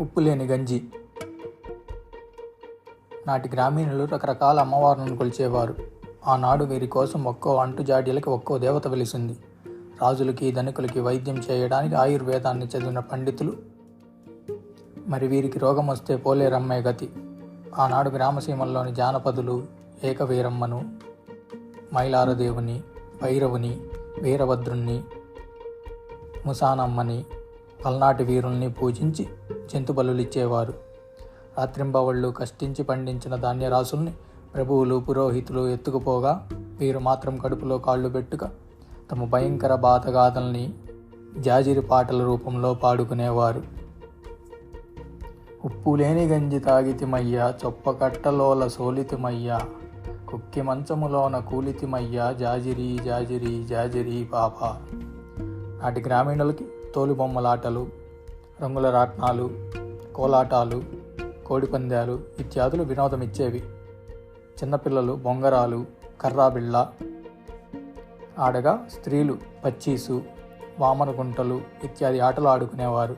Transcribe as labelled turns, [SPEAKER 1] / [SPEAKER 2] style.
[SPEAKER 1] ఉప్పు లేని గంజి. నాటి గ్రామీణులు రకరకాల అమ్మవారులను కొలిచేవారు. ఆనాడు వీరి కోసం ఒక్కో అంటుజాడ్యాలకి ఒక్కో దేవత వెలిసింది. రాజులకి ధనికులకి వైద్యం చేయడానికి ఆయుర్వేదాన్ని చదివిన పండితులు. మరి వీరికి రోగం వస్తే పోలేరమ్మే గతి. ఆనాడు గ్రామసీమల్లోని జానపదులు ఏకవీరమ్మను మైలారదేవుని భైరవుని వీరభద్రుణ్ణి ముసానమ్మని పల్నాటి వీరుల్ని పూజించి జంతుబలులిచ్చేవారు రాత్రింబవళ్ళు కష్టించి పండించిన ధాన్యరాశుల్ని ప్రభువులు పురోహితులు ఎత్తుకుపోగా వీరు మాత్రం కడుపులో కాళ్ళు పెట్టుక తమ భయంకర బాధగాథల్ని జాజిరి పాటల రూపంలో పాడుకునేవారు. ఉప్పు లేని గంజి తాగితిమయ్య చొప్పకట్టలోల సోలితిమయ్య కుక్కి మంచములోన కూలితిమయ్య జాజిరి జాజిరి జాజిరి పాప. నాటి గ్రామీణులకి తోలుబొమ్మలాటలు రంగుల రాట్నాలు కోలాటాలు కోడిపందాలు ఇత్యాదులు వినోదమిచ్చేవి. చిన్నపిల్లలు బొంగరాలు కర్రాబిళ్ళ ఆడగా స్త్రీలు పచ్చీసు వామన గుంటలు ఇత్యాది ఆటలు ఆడుకునేవారు.